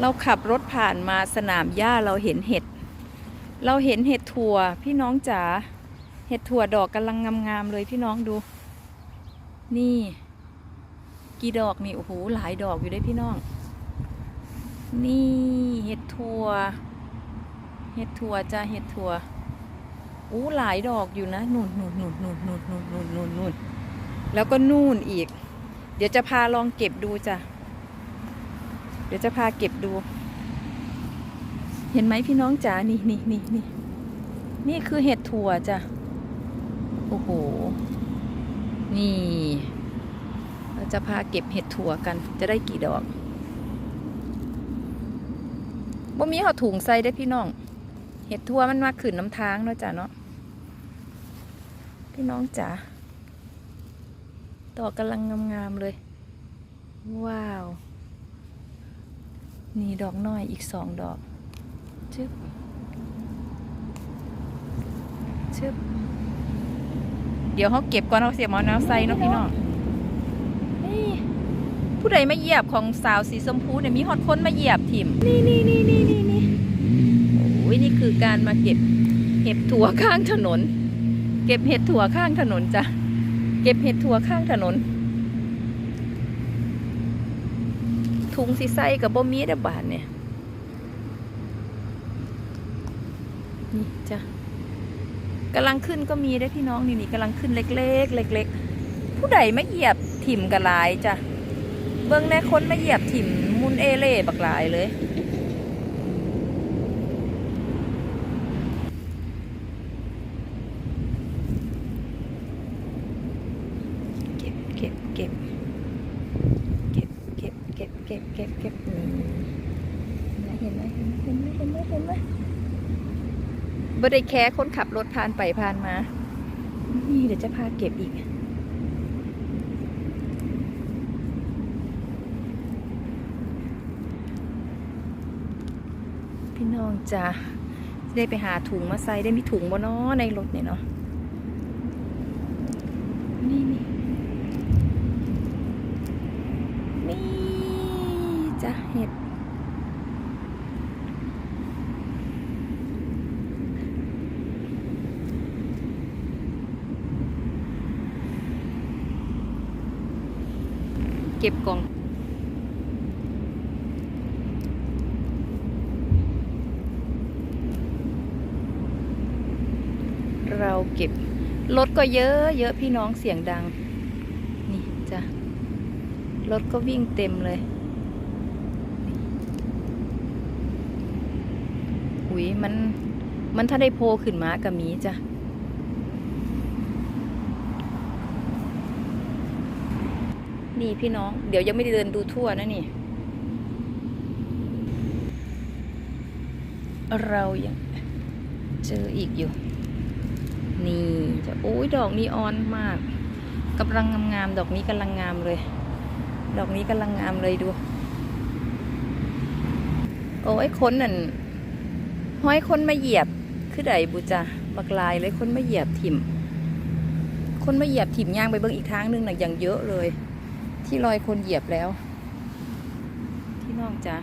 เราขับรถผ่านมาสนามหญ้าเราเห็นเห็ด เราเห็นเห็ดถั่วพี่น้องจ๋า เห็ดถั่วดอกกำลังงามๆเลยพี่น้องดู นี่ กี่ดอกนี่โอ้โหหลายดอกอยู่ได้พี่น้อง นี่เห็ดถั่ว เห็ดถั่วจ้าเห็ดถั่วอู้หลายดอกอยู่นะนู่นนู่นนู่นนู่นนู่นนู่นนู่นนู่นนู่นแล้วก็นู่นอีก เดี๋ยวจะพาลองเก็บดูจ้ะ เดี๋ยวจะพาเก็บดู เห็นไหมพี่น้องจ๋านี่นี่นี่นี่นี่คือเห็ดถั่วจ้ะ โอ้โห นี่ เราจะพาเก็บเห็ดถั่วกัน จะได้กี่ดอกบ่มีเขาถุงใส่ได้พี่น้อง เห็ดทั่วมันมาขึ้นน้ำทางเนาะจ้ะเนาะ พี่น้องจ๋าดอกกำลังงามๆเลย ว้าว นี่ดอกน้อยอีกสองดอกชึบชึบเดี๋ยวเขาเก็บก่อนเขาเสียบหมอน้ำใส่เนาะพี่น้องนี่ผู้ใดมาเหยียบของสาวสีชมพูเนี่ยมีฮอตคนมาเหยียบถิ่มนี่นี่นี่นี่นี่นี่โอ้ยนี่คือการมาเก็บเห็ดถั่วข้างถนน เก็บเห็ดถั่วข้างถนนจ้ะเก็บเห็ดถั่วข้างถนน ถุงสีใสกับบ่มีดบาทเนี่ยนี่จ้ะกำลังขึ้นก็มีได้พี่น้องนี่นี่กำลังขึ้นเล็กๆเล็ก ๆ ผู้ใดไม่เหยียบถิ่มกระลายจ้ะเบื้องแน่คนไม่เหยียบถิ่มมุนเอเล่บักหลายเลยเก็บเก็บเก็บ เก็บเก็บเก็บ เก็บเก็บเก็บนี่เห็นไหมเห็นไหมเห็นไหมเห็นไหมเห็นไหมบ่ได้แค่คนขับรถผ่านไปผ่านมา นี่เดี๋ยวจะพาเก็บอีกพี่น้องจ้ะได้ไปหาถุงมาใส่ได้มีถุงบ่เนาะในรถเนี่ยเนาะนี่นี่นี่ จ้ะเห็ดเก็บกล่องเราเก็บรถก็เยอะเยอะพี่น้องเสียงดัง นี่จ้ะรถก็วิ่งเต็มเลย อุ้ ยมัน มันถ้าได้โพขึ้นมากับมีจ้ะนี่พี่น้อง เดี๋ยวยังไม่ได้เดินดูทั่วนะนี่ เรายังเจออีกอยู่ นี่จะโอ้ยดอกนี้ออนมากกำลังงามๆดอกนี้กำลังงามเลย ดอกนี้กำลังงามเลยดู โอ้ยคนนั่น ห้อยคนมาเหยียบ คือใดบุจ้ะบักลายเลยคนมาเหยียบถิ่ม คนมาเหยียบถิ่มย่างไปเบิ้งอีกทางหนึงน่ะอย่างเยอะเลย ที่รอยคนเหยียบแล้ว ที่น้องจ้ะ